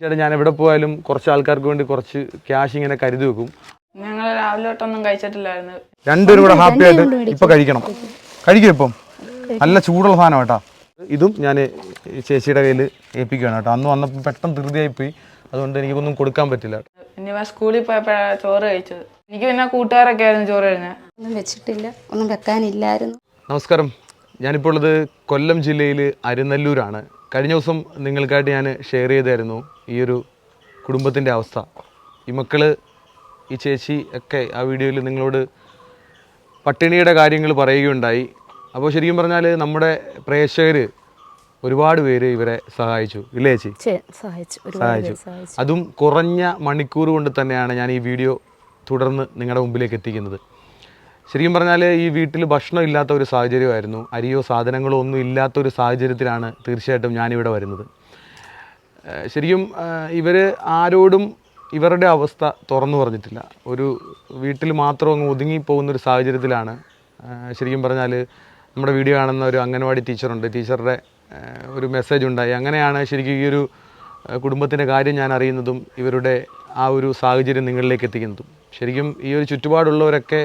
ചേട്ടാ ഞാൻ എവിടെ പോയാലും കുറച്ച് ആൾക്കാർക്ക് വേണ്ടി കുറച്ച് ക്യാഷ് ഇങ്ങനെ കരുതി വെക്കും. ഞങ്ങൾ രാവിലെ തൊട്ടൊന്നും കഴിച്ചിട്ടില്ലായിരുന്നു. രണ്ടുപേരും കൂടെ ഹാപ്പി ആയിട്ട് ഇപ്പൊ കഴിക്കണം. കഴിക്കും ഇപ്പം. നല്ല ചൂടുള്ള സാധനം കേട്ടാ. ഇതും ഞാൻ ചേച്ചിയുടെ കയ്യിൽ ഏൽപ്പിക്കുകയാണ് കേട്ടോ. അന്ന് വന്നപ്പോൾ പെട്ടെന്ന് ധൃതിയായി പോയി അതുകൊണ്ട് എനിക്കൊന്നും കൊടുക്കാൻ പറ്റില്ല ഇനി ഞാൻ സ്കൂളിൽ പോയപ്പോഴാണ് ചോറ് കഴിച്ചത്. എനിക്ക് പിന്നെ കൂട്ടുകാരൊക്കെ ആയിരുന്നു ചോറ് കഴിഞ്ഞത് ഒന്നും വെച്ചിട്ടില്ല. ഒന്നും വെക്കാനില്ലായിരുന്നു. നമസ്കാരം. ഞാനിപ്പോൾ ഉള്ളത് കൊല്ലം ജില്ലയിൽ അരുനല്ലൂരാണ്. കഴിഞ്ഞ ദിവസം നിങ്ങൾക്കായിട്ട് ഞാൻ ഷെയർ ചെയ്തായിരുന്നു ഈ ഒരു കുടുംബത്തിന്റെ അവസ്ഥ. ഈ മക്കൾ ഈ ചേച്ചി ഒക്കെ ആ വീഡിയോയിൽ നിങ്ങളോട് പട്ടിണിയുടെ കാര്യങ്ങൾ പറയുകയുണ്ടായി. അപ്പോൾ ശരിക്കും പറഞ്ഞാൽ നമ്മുടെ പ്രേക്ഷകർ ഒരുപാട് പേര് ഇവരെ സഹായിച്ചു. ഇല്ലേ ചേച്ചി? സഹായിച്ചു. അതും കുറഞ്ഞ മണിക്കൂർ കൊണ്ട് തന്നെയാണ് ഞാൻ ഈ വീഡിയോ തുടർന്ന് നിങ്ങളുടെ മുമ്പിലേക്ക് എത്തിക്കുന്നത്. ശരിക്കും പറഞ്ഞാൽ ഈ വീട്ടിൽ ഭക്ഷണം ഇല്ലാത്ത ഒരു സാഹചര്യമായിരുന്നു. അരിയോ സാധനങ്ങളോ ഒന്നും ഇല്ലാത്ത ഒരു സാഹചര്യത്തിലാണ് തീർച്ചയായിട്ടും ഞാനിവിടെ വരുന്നത്. ശരിക്കും ഇവർ ആരോടും ഇവരുടെ അവസ്ഥ തുറന്നു പറഞ്ഞിട്ടില്ല. ഒരു വീട്ടിൽ മാത്രം അങ്ങ് ഒതുങ്ങി പോകുന്ന ഒരു സാഹചര്യത്തിലാണ്. ശരിക്കും പറഞ്ഞാൽ നമ്മുടെ വീഡിയോ കാണുന്ന ഒരു അംഗൻവാടി ടീച്ചറുണ്ട്. ടീച്ചറുടെ ഒരു മെസ്സേജ് ഉണ്ടായി. അങ്ങനെയാണ് ശരിക്കും ഈ ഒരു കുടുംബത്തിന്റെ കാര്യം ഞാൻ അറിയുന്നതും ഇവരുടെ ആ ഒരു സാഹചര്യം നിങ്ങളിലേക്ക് എത്തിക്കുന്നതും. ശരിക്കും ഈ ഒരു ചുറ്റുപാടുള്ളവരൊക്കെ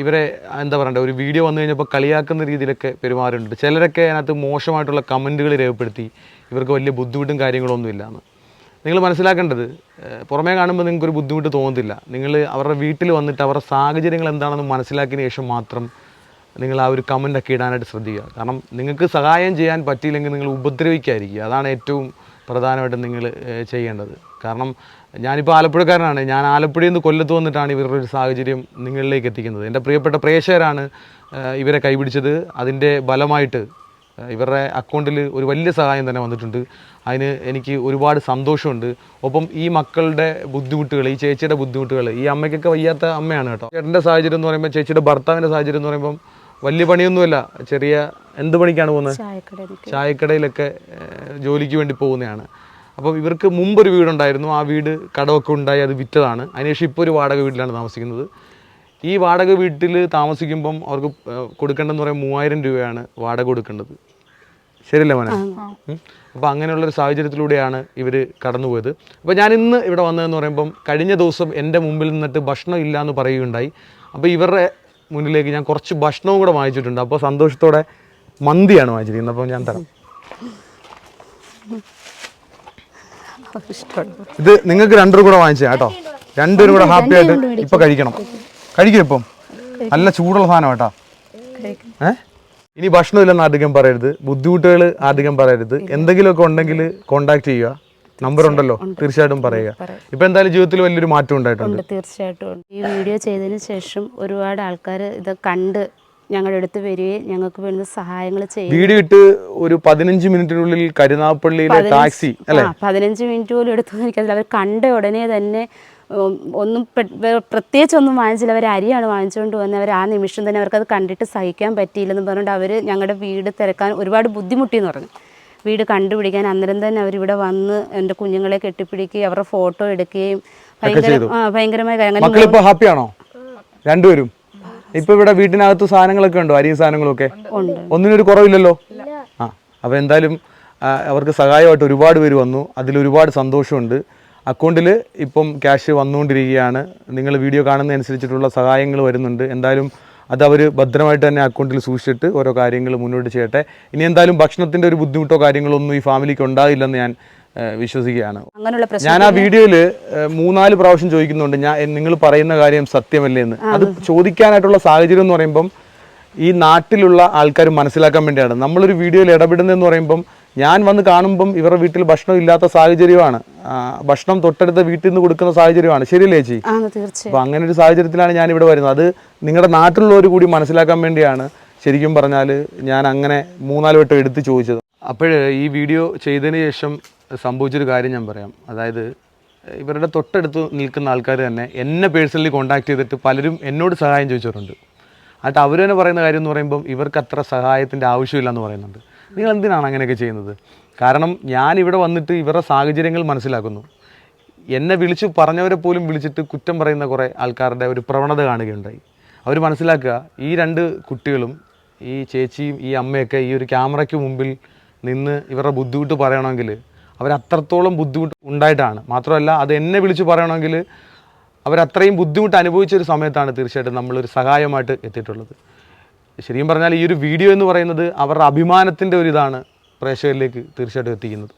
ഇവരെ എന്താ പറയണ്ട ഒരു വീഡിയോ വന്നു കഴിഞ്ഞപ്പോൾ കളിയാക്കുന്ന രീതിയിലൊക്കെ പെരുമാറുന്നുണ്ട് ചിലരൊക്കെ അതിനകത്ത് മോശമായിട്ടുള്ള കമന്റുകൾ രേഖപ്പെടുത്തി ഇവർക്ക് വലിയ ബുദ്ധിമുട്ടും കാര്യങ്ങളൊന്നും ഇല്ലാന്ന് നിങ്ങൾ മനസ്സിലാക്കേണ്ടത് പുറമേ കാണുമ്പോൾ നിങ്ങൾക്കൊരു ബുദ്ധിമുട്ട് തോന്നത്തില്ല. നിങ്ങൾ അവരുടെ വീട്ടിൽ വന്നിട്ട് അവരുടെ സാഹചര്യങ്ങൾ എന്താണെന്ന് മനസ്സിലാക്കിയതിന് ശേഷം മാത്രം നിങ്ങൾ ആ ഒരു കമന്റൊക്കെ ഇടാനായിട്ട് ശ്രദ്ധിക്കുക. കാരണം നിങ്ങൾക്ക് സഹായം ചെയ്യാൻ പറ്റിയില്ലെങ്കിൽ നിങ്ങൾ ഉപദ്രവിക്കാതിരിക്കുക. അതാണ് ഏറ്റവും പ്രധാനമായിട്ടും നിങ്ങൾ ചെയ്യേണ്ടത്. കാരണം ഞാനിപ്പോൾ ആലപ്പുഴക്കാരനാണ്. ഞാൻ ആലപ്പുഴയിൽ നിന്ന് കൊല്ലത്ത് വന്നിട്ടാണ് ഇവരുടെ ഒരു സാഹചര്യം നിങ്ങളിലേക്ക് എത്തിക്കുന്നത്. എന്റെ പ്രിയപ്പെട്ട പ്രേക്ഷകരാണ് ഇവരെ കൈപിടിച്ചത്. അതിന്റെ ബലമായിട്ട് ഇവരുടെ അക്കൗണ്ടിൽ ഒരു വലിയ സഹായം തന്നെ വന്നിട്ടുണ്ട്. അതിന് എനിക്ക് ഒരുപാട് സന്തോഷമുണ്ട്. ഒപ്പം ഈ മക്കളുടെ ബുദ്ധിമുട്ടുകൾ ഈ ചേച്ചിയുടെ ബുദ്ധിമുട്ടുകൾ ഈ അമ്മയ്ക്കൊക്കെ വയ്യാത്ത അമ്മയാണ് കേട്ടോ. ചേട്ടന്റെ സാഹചര്യം എന്ന് പറയുമ്പോൾ ചേച്ചിയുടെ ഭർത്താവിന്റെ സാഹചര്യം എന്ന് പറയുമ്പം വലിയ പണിയൊന്നുമല്ല. ചെറിയ എന്ത് പണിക്കാണ് പോകുന്നത്? ചായക്കടയിലൊക്കെ. ജോലിക്ക് വേണ്ടി പോകുന്നതാണ്. അപ്പം ഇവർക്ക് മുമ്പൊരു വീടുണ്ടായിരുന്നു. ആ വീട് കടമൊക്കെ ഉണ്ടായി അത് വിറ്റതാണ്. അതിനുശേഷം ഇപ്പോൾ ഒരു വാടക വീട്ടിലാണ് താമസിക്കുന്നത്. ഈ വാടക വീട്ടിൽ താമസിക്കുമ്പം അവർക്ക് കൊടുക്കേണ്ടതെന്ന് പറയാൻ മൂവായിരം രൂപയാണ് വാടക കൊടുക്കേണ്ടത്. ശരിയല്ലേ മോനെ. അപ്പോൾ അങ്ങനെയുള്ളൊരു സാഹചര്യത്തിലൂടെയാണ് ഇവർ കടന്നുപോയത്. അപ്പോൾ ഞാൻ ഇന്ന് ഇവിടെ വന്നതെന്ന് പറയുമ്പം കഴിഞ്ഞ ദിവസം എന്റെ മുമ്പിൽ നിന്നിട്ട് ഭക്ഷണം ഇല്ല എന്ന് പറയുകയുണ്ടായി. അപ്പോൾ ഇവരുടെ മുന്നിലേക്ക് ഞാൻ കുറച്ച് ഭക്ഷണവും കൂടെ വാങ്ങിച്ചിട്ടുണ്ട്. അപ്പോൾ സന്തോഷത്തോടെ മന്തിയാണ് വാങ്ങിച്ചിരിക്കുന്നത്. അപ്പോൾ ഞാൻ തരാം. ഇത് നിങ്ങൾക്ക് രണ്ടുപേരും കൂടെ വാങ്ങിച്ചാ കേട്ടോ. രണ്ടുപേരും കൂടെ ഹാപ്പി ആയിട്ട് ഇപ്പൊ കഴിക്കണം. കഴിക്കും ഇപ്പം. നല്ല ചൂടുള്ള സാധനം കേട്ടോ. ഏഹ് ഏ? ഇനി ഭക്ഷണം ഇല്ലെന്ന് അധികം പറയരുത്. ബുദ്ധിമുട്ടുകൾ ആധികം പറയരുത്. എന്തെങ്കിലുമൊക്കെ ഉണ്ടെങ്കിൽ കോണ്ടാക്ട് ചെയ്യുക. നമ്പർ ഉണ്ടല്ലോ. തീർച്ചയായിട്ടും പറയുക. ഇപ്പൊ എന്തായാലും ജീവിതത്തിൽ വലിയൊരു മാറ്റം ഉണ്ടായിട്ടുണ്ട്. ഉണ്ട്. തീർച്ചയായിട്ടും ഈ വീഡിയോ ചെയ്തതിന് ശേഷം ഒരുപാട് ആൾക്കാർ ഇത് കണ്ട് ഞങ്ങളുടെ അടുത്ത് വരികയും ഞങ്ങൾക്ക് വേണ്ട സഹായങ്ങൾ ചെയ്യും വീട് വിട്ട് ഒരു പതിനഞ്ച് മിനിറ്റിനുള്ളിൽ കരുനാപ്പള്ളിയിലെ ടാക്സി അല്ലെ? പതിനഞ്ച് മിനിറ്റ് പോലും എടുത്തു എനിക്കതിൽ അവർ കണ്ട ഉടനെ തന്നെ ഒന്നും പ്രത്യേകിച്ച് ഒന്നും വാങ്ങിച്ചില്ല. അവർ അരിയാണ് വാങ്ങിച്ചുകൊണ്ട് വന്നത്. അവർ ആ നിമിഷം തന്നെ അവർക്കത് കണ്ടിട്ട് സഹിക്കാൻ പറ്റിയില്ലെന്ന് പറഞ്ഞുകൊണ്ട് അവർ ഞങ്ങളുടെ വീട് തിരക്കാൻ ഒരുപാട് ബുദ്ധിമുട്ടിയെന്ന് പറഞ്ഞു. വീട് കണ്ടുപിടിക്കാൻ അന്നേരം തന്നെ അവരിവിടെ വന്ന് എന്റെ കുഞ്ഞുങ്ങളെ കെട്ടിപ്പിടിക്കുകയും അവരുടെ ഫോട്ടോ എടുക്കുകയും ഭയങ്കര ഭയങ്കരമായ രണ്ടുപേരും? ഇപ്പൊ ഇവിടെ വീട്ടിനകത്ത് സാധനങ്ങളൊക്കെ ഉണ്ടോ? അരിയും സാധനങ്ങളൊക്കെ? ഒന്നിനൊരു കുറവില്ലല്ലോ? ആ അപ്പൊ എന്തായാലും അവർക്ക് സഹായമായിട്ട് ഒരുപാട് പേര് വന്നു. അതിൽ ഒരുപാട് സന്തോഷമുണ്ട്. അക്കൗണ്ടിൽ ഇപ്പം ക്യാഷ് വന്നുകൊണ്ടിരിക്കുകയാണ്. നിങ്ങൾ വീഡിയോ കാണുന്നതനുസരിച്ചിട്ടുള്ള സഹായങ്ങൾ വരുന്നുണ്ട്. എന്തായാലും അത് അവർ ഭദ്രമായിട്ട് തന്നെ അക്കൗണ്ടിൽ സൂക്ഷിച്ചിട്ട് ഓരോ കാര്യങ്ങൾ മുന്നോട്ട് ചെയ്യട്ടെ. ഇനി എന്തായാലും ഭക്ഷണത്തിന്റെ ഒരു ബുദ്ധിമുട്ടോ കാര്യങ്ങളോ ഒന്നും ഈ ഫാമിലിക്ക് ഉണ്ടാകില്ലെന്ന് ഞാൻ വിശ്വസിക്കുകയാണ്. ഞാൻ ആ വീഡിയോയിൽ മൂന്നാൽ പ്രാവശ്യം ചോദിക്കുന്നുണ്ട്. ഞാൻ നിങ്ങൾ പറയുന്ന കാര്യം സത്യമല്ലേ എന്ന്. അത് ചോദിക്കാനായിട്ടുള്ള സാഹചര്യം എന്ന് പറയുമ്പം ഈ നാട്ടിലുള്ള ആൾക്കാർ മനസ്സിലാക്കാൻ വേണ്ടിയാണ്. നമ്മളൊരു വീഡിയോയിൽ ഇടപെടുന്നതെന്ന് പറയുമ്പം ഞാൻ വന്ന് കാണുമ്പം ഇവരുടെ വീട്ടിൽ ഭക്ഷണം ഇല്ലാത്ത സാഹചര്യമാണ്. ഭക്ഷണം തൊട്ടടുത്ത വീട്ടിൽ നിന്ന് കൊടുക്കുന്ന സാഹചര്യമാണ്. ശരിയല്ലേ ചേച്ചി? അപ്പൊ അങ്ങനെ ഒരു സാഹചര്യത്തിലാണ് ഞാൻ ഇവിടെ വരുന്നത്. അത് നിങ്ങളുടെ നാട്ടിലുള്ളവർ കൂടി മനസ്സിലാക്കാൻ വേണ്ടിയാണ് ശരിക്കും പറഞ്ഞാൽ ഞാൻ അങ്ങനെ മൂന്നാൽ വട്ടം എടുത്ത് ചോദിച്ചത്. അപ്പോൾ ഈ വീഡിയോ ചെയ്തതിന് ശേഷം സംഭവിച്ചൊരു കാര്യം ഞാൻ പറയാം. അതായത് ഇവരുടെ തൊട്ടടുത്ത് നിൽക്കുന്ന ആൾക്കാർ തന്നെ എന്നെ പേഴ്സണലി കോൺടാക്ട് ചെയ്തിട്ട് പലരും എന്നോട് സഹായം ചോദിച്ചിട്ടുണ്ട് എന്നിട്ട് അവർ തന്നെ പറയുന്ന കാര്യം എന്ന് പറയുമ്പം ഇവർക്ക് അത്ര സഹായത്തിന്റെ ആവശ്യമില്ല എന്ന് പറയുന്നുണ്ട്. നിങ്ങൾ എന്തിനാണ് അങ്ങനെയൊക്കെ ചെയ്യുന്നത്? കാരണം ഞാൻ ഇവിടെ വന്നിട്ട് ഇവരുടെ സാഹചര്യങ്ങൾ മനസ്സിലാക്കുന്നു. എന്നെ വിളിച്ച് പറഞ്ഞവരെ പോലും വിളിച്ചിട്ട് കുറ്റം പറയുന്ന കുറേ ആൾക്കാരുടെ ഒരു പ്രവണത കാണുകയുണ്ടായി. അവർ മനസ്സിലാക്കുക ഈ രണ്ട് കുട്ടികളും ഈ ചേച്ചിയും ഈ അമ്മയൊക്കെ ഈ ഒരു ക്യാമറയ്ക്ക് മുമ്പിൽ നിന്ന് ഇവരുടെ ബുദ്ധിമുട്ട് പറയണമെങ്കിൽ അവരത്രത്തോളം ബുദ്ധിമുട്ട് ഉണ്ടായിട്ടാണ്. മാത്രമല്ല അത് എന്നെ വിളിച്ച് പറയണമെങ്കിൽ അവരത്രയും ബുദ്ധിമുട്ട് അനുഭവിച്ച ഒരു സമയത്താണ് തീർച്ചയായിട്ടും നമ്മളൊരു സഹായമായിട്ട് എത്തിയിട്ടുള്ളത്. ശരിക്കും പറഞ്ഞാൽ ഈ ഒരു വീഡിയോ എന്ന് പറയുന്നത് അവരുടെ അഭിമാനത്തിന്റെ ഒരു ഇതാണ് പ്രേക്ഷകരിലേക്ക് തീർച്ചയായിട്ടും എത്തിക്കുന്നത്.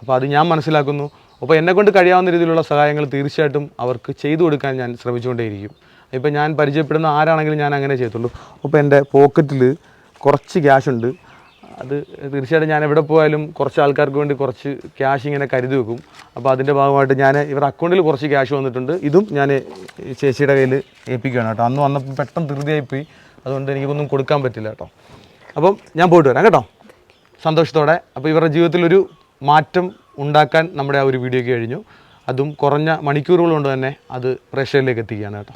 അപ്പോൾ അത് ഞാൻ മനസ്സിലാക്കുന്നു. അപ്പോൾ എന്നെ കൊണ്ട് കഴിയാവുന്ന രീതിയിലുള്ള സഹായങ്ങൾ തീർച്ചയായിട്ടും അവർക്ക് ചെയ്തു കൊടുക്കാൻ ഞാൻ ശ്രമിച്ചുകൊണ്ടേയിരിക്കും. ഇപ്പം ഞാൻ പരിചയപ്പെടുന്ന ആരാണെങ്കിലും ഞാൻ അങ്ങനെ ചെയ്യത്തുള്ളൂ. അപ്പോൾ എന്റെ പോക്കറ്റിൽ കുറച്ച് ക്യാഷ് ഉണ്ട് അത് തീർച്ചയായിട്ടും ഞാൻ എവിടെ പോയാലും കുറച്ച് ആൾക്കാർക്ക് വേണ്ടി കുറച്ച് ക്യാഷ് ഇങ്ങനെ കരുതി വെക്കും. അപ്പോൾ അതിന്റെ ഭാഗമായിട്ട് ഞാൻ ഇവരുടെ അക്കൗണ്ടിൽ കുറച്ച് ക്യാഷ് വന്നിട്ടുണ്ട്. ഇതും ഞാൻ ചേച്ചിയുടെ കയ്യിൽ ഏൽപ്പിക്കുകയാണ് കേട്ടോ. അന്ന് വന്നപ്പോൾ പെട്ടെന്ന് ധൃതിയായിപ്പോയി. അതുകൊണ്ട് എനിക്കൊന്നും കൊടുക്കാൻ പറ്റില്ല കേട്ടോ. അപ്പം ഞാൻ പോയിട്ട് വരാം കേട്ടോ. സന്തോഷത്തോടെ. അപ്പോൾ ഇവരുടെ ജീവിതത്തിലൊരു മാറ്റം ഉണ്ടാക്കാൻ നമ്മുടെ ആ ഒരു വീഡിയോ കഴിഞ്ഞു. അതും കുറഞ്ഞ മണിക്കൂറുകൾ കൊണ്ട് തന്നെ അത് പ്രേക്ഷകരിലേക്ക് എത്തിക്കുകയാണ് കേട്ടോ.